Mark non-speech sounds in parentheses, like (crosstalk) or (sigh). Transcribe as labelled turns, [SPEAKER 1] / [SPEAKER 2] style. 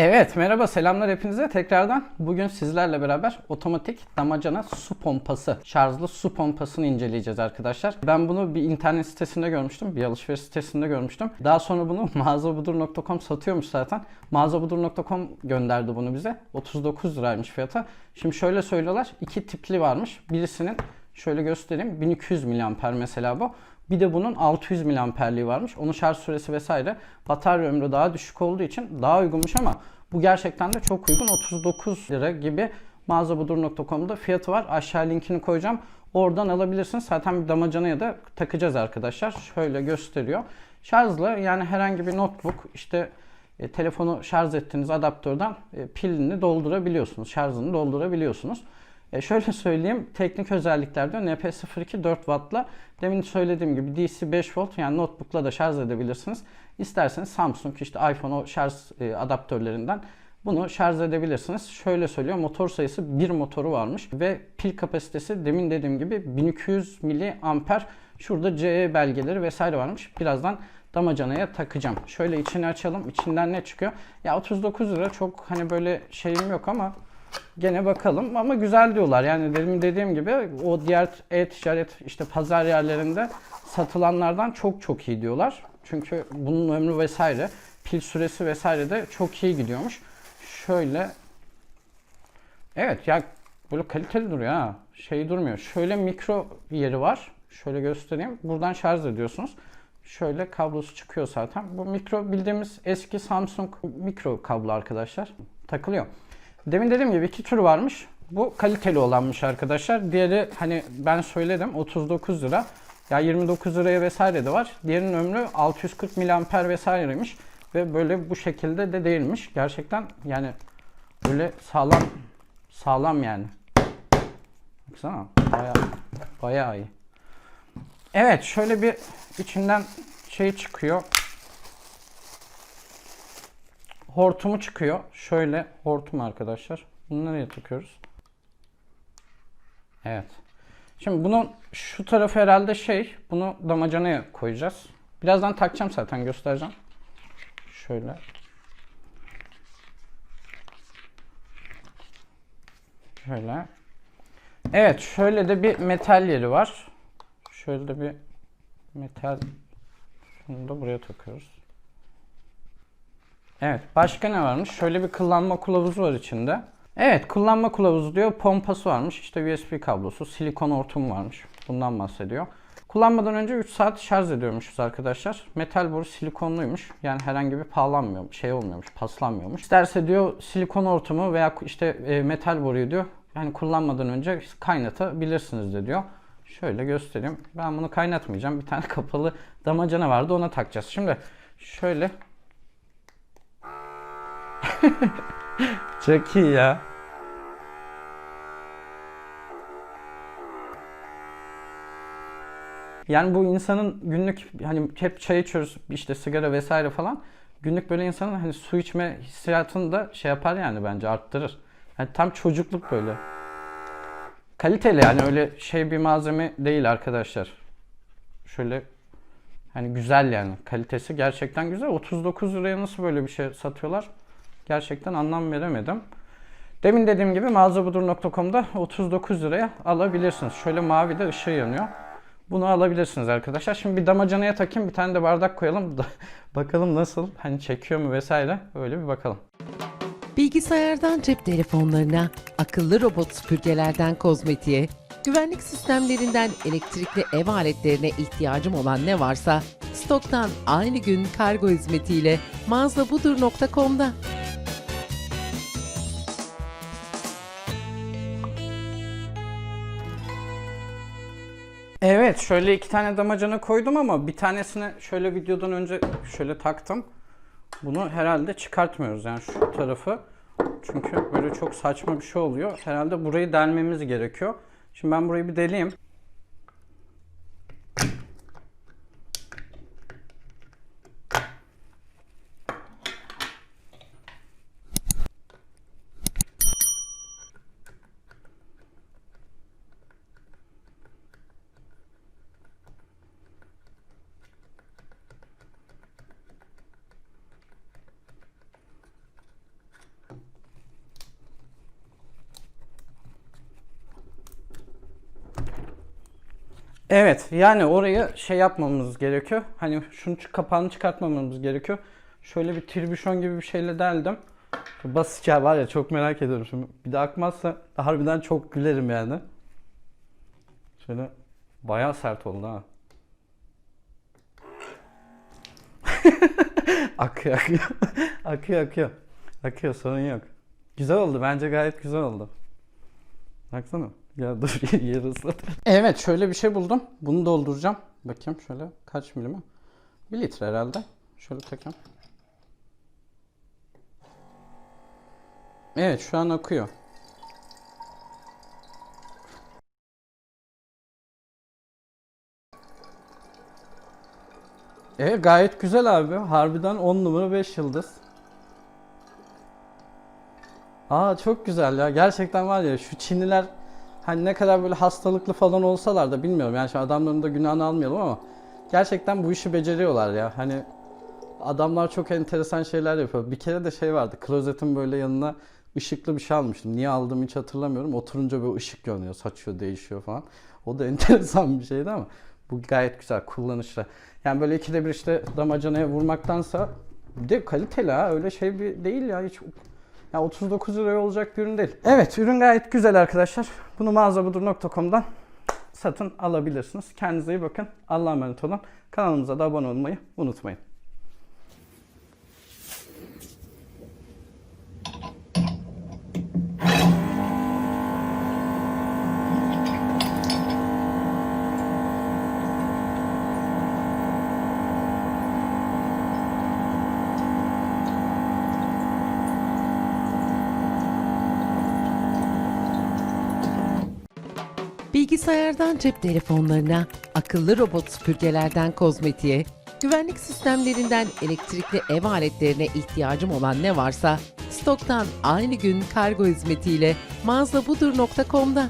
[SPEAKER 1] Evet merhaba selamlar hepinize tekrardan. Bugün sizlerle beraber otomatik damacana su pompası, şarjlı su pompasını inceleyeceğiz arkadaşlar. Ben bunu bir internet sitesinde görmüştüm, bir alışveriş sitesinde görmüştüm. Daha sonra bunu (laughs) mağazabudur.com satıyormuş zaten. Mağazabudur.com gönderdi bunu bize. 39 liraymış fiyata. Şimdi şöyle söylüyorlar, iki tipli varmış. Birisinin şöyle göstereyim 1200 mAh mesela bu. Bir de bunun 600 mAh'liği varmış. Onun şarj süresi vesaire batarya ömrü daha düşük olduğu için daha uygunmuş ama bu gerçekten de çok uygun. 39 lira gibi mağazabudur.com'da fiyatı var. Aşağı linkini koyacağım. Oradan alabilirsiniz. Zaten bir damacana ya da takacağız arkadaşlar. Şöyle gösteriyor. Şarjlı yani herhangi bir notebook işte e, telefonu şarj ettiğiniz adaptörden e, pilini doldurabiliyorsunuz. Şarjını doldurabiliyorsunuz. E şöyle söyleyeyim teknik özelliklerde NP02 4 Watt'la demin söylediğim gibi DC 5 volt yani notebook'la da şarj edebilirsiniz. İsterseniz Samsung işte iPhone o şarj e, adaptörlerinden bunu şarj edebilirsiniz. Şöyle söylüyor motor sayısı bir motoru varmış ve pil kapasitesi demin dediğim gibi 1200 mAh. Şurada CE belgeleri vesaire varmış. Birazdan damacanaya takacağım. Şöyle içini açalım. İçinden ne çıkıyor? Ya 39 lira çok hani böyle şeyim yok ama Gene bakalım ama güzel diyorlar. Yani demin dediğim gibi o diğer e-ticaret işte pazar yerlerinde satılanlardan çok çok iyi diyorlar. Çünkü bunun ömrü vesaire pil süresi vesaire de çok iyi gidiyormuş. Şöyle Evet ya böyle kaliteli duruyor ha. Şey durmuyor. Şöyle mikro yeri var. Şöyle göstereyim. Buradan şarj ediyorsunuz. Şöyle kablosu çıkıyor zaten. Bu mikro bildiğimiz eski Samsung mikro kablo arkadaşlar. Takılıyor. Demin dediğim gibi iki tür varmış. Bu kaliteli olanmış arkadaşlar. Diğeri hani ben söyledim 39 lira. Ya 29 liraya vesaire de var. Diğerinin ömrü 640 mAh vesaireymiş. Ve böyle bu şekilde de değilmiş. Gerçekten yani böyle sağlam sağlam yani. Baksana baya baya iyi. Evet şöyle bir içinden şey çıkıyor. Hortumu çıkıyor. Şöyle hortum arkadaşlar. Bunu nereye takıyoruz? Evet. Şimdi bunun şu tarafı herhalde şey. Bunu damacanaya koyacağız. Birazdan takacağım zaten göstereceğim. Şöyle. Şöyle. Evet şöyle de bir metal yeri var. Şöyle de bir metal şunu da buraya takıyoruz. Evet başka ne varmış? Şöyle bir kullanma kılavuzu var içinde. Evet kullanma kılavuzu diyor. Pompası varmış. İşte USB kablosu, silikon hortum varmış. Bundan bahsediyor. Kullanmadan önce 3 saat şarj ediyormuşuz arkadaşlar. Metal boru silikonluymuş. Yani herhangi bir pahalanmıyor, şey olmuyormuş, paslanmıyormuş. İsterse diyor silikon hortumu veya işte e, metal boruyu diyor. Yani kullanmadan önce kaynatabilirsiniz de diyor. Şöyle göstereyim. Ben bunu kaynatmayacağım. Bir tane (laughs) kapalı damacana vardı ona takacağız. Şimdi şöyle (laughs) Çok iyi ya. Yani bu insanın günlük hani hep çay içiyoruz işte sigara vesaire falan. Günlük böyle insanın hani su içme hissiyatını da şey yapar yani bence arttırır. Yani tam çocukluk böyle. Kaliteli yani öyle şey bir malzeme değil arkadaşlar. Şöyle hani güzel yani kalitesi gerçekten güzel. 39 liraya nasıl böyle bir şey satıyorlar? Gerçekten anlam veremedim. Demin dediğim gibi mağazabudur.com'da 39 liraya alabilirsiniz. Şöyle mavi de ışığı yanıyor. Bunu alabilirsiniz arkadaşlar. Şimdi bir damacanaya takayım bir tane de bardak koyalım. (laughs) bakalım nasıl hani çekiyor mu vesaire. Öyle bir bakalım.
[SPEAKER 2] Bilgisayardan cep telefonlarına, akıllı robot süpürgelerden kozmetiğe, güvenlik sistemlerinden elektrikli ev aletlerine ihtiyacım olan ne varsa stoktan aynı gün kargo hizmetiyle mağazabudur.com'da.
[SPEAKER 1] Evet şöyle iki tane damacana koydum ama bir tanesini şöyle videodan önce şöyle taktım. Bunu herhalde çıkartmıyoruz yani şu tarafı. Çünkü böyle çok saçma bir şey oluyor. Herhalde burayı delmemiz gerekiyor. Şimdi ben burayı bir deleyim. Evet yani oraya şey yapmamamız gerekiyor. Hani şunu kapağını çıkartmamamız gerekiyor. Şöyle bir tribüşon gibi bir şeyle deldim. Basınca var ya çok merak ediyorum şimdi. Bir de akmazsa harbiden çok gülerim yani. Şöyle bayağı sert oldu ha. (laughs) akıyor akıyor. (laughs) akıyor akıyor. Akıyor sorun yok. Güzel oldu bence gayet güzel oldu. Baksana. Ya dur (laughs) yeri ıslat. Evet şöyle bir şey buldum. Bunu dolduracağım. Bakayım şöyle kaç milime? 1 litre herhalde. Şöyle takayım. Evet şu an akıyor. Evet gayet güzel abi. Harbiden 10 numara 5 yıldız. Aa çok güzel ya. Gerçekten var ya şu Çinliler hani ne kadar böyle hastalıklı falan olsalar da bilmiyorum. Yani şu adamların da günahını almayalım ama gerçekten bu işi beceriyorlar ya. Hani adamlar çok enteresan şeyler yapıyor. Bir kere de şey vardı. Klozetin böyle yanına ışıklı bir şey almıştım. Niye aldığımı hiç hatırlamıyorum. Oturunca böyle ışık yanıyor, saçıyor, değişiyor falan. O da (laughs) enteresan bir şeydi ama bu gayet güzel, kullanışlı. Yani böyle ikide bir işte damacanaya vurmaktansa bir de kaliteli ha. Öyle şey bir değil ya. Hiç ya 39 liraya olacak bir ürün değil. Evet ürün gayet güzel arkadaşlar. Bunu mağazabudur.com'dan satın alabilirsiniz. Kendinize iyi bakın. Allah'a emanet olun. Kanalımıza da abone olmayı unutmayın.
[SPEAKER 2] Bilgisayardan cep telefonlarına, akıllı robot süpürgelerden kozmetiğe, güvenlik sistemlerinden elektrikli ev aletlerine ihtiyacım olan ne varsa stoktan aynı gün kargo hizmetiyle mağazabudur.com'da.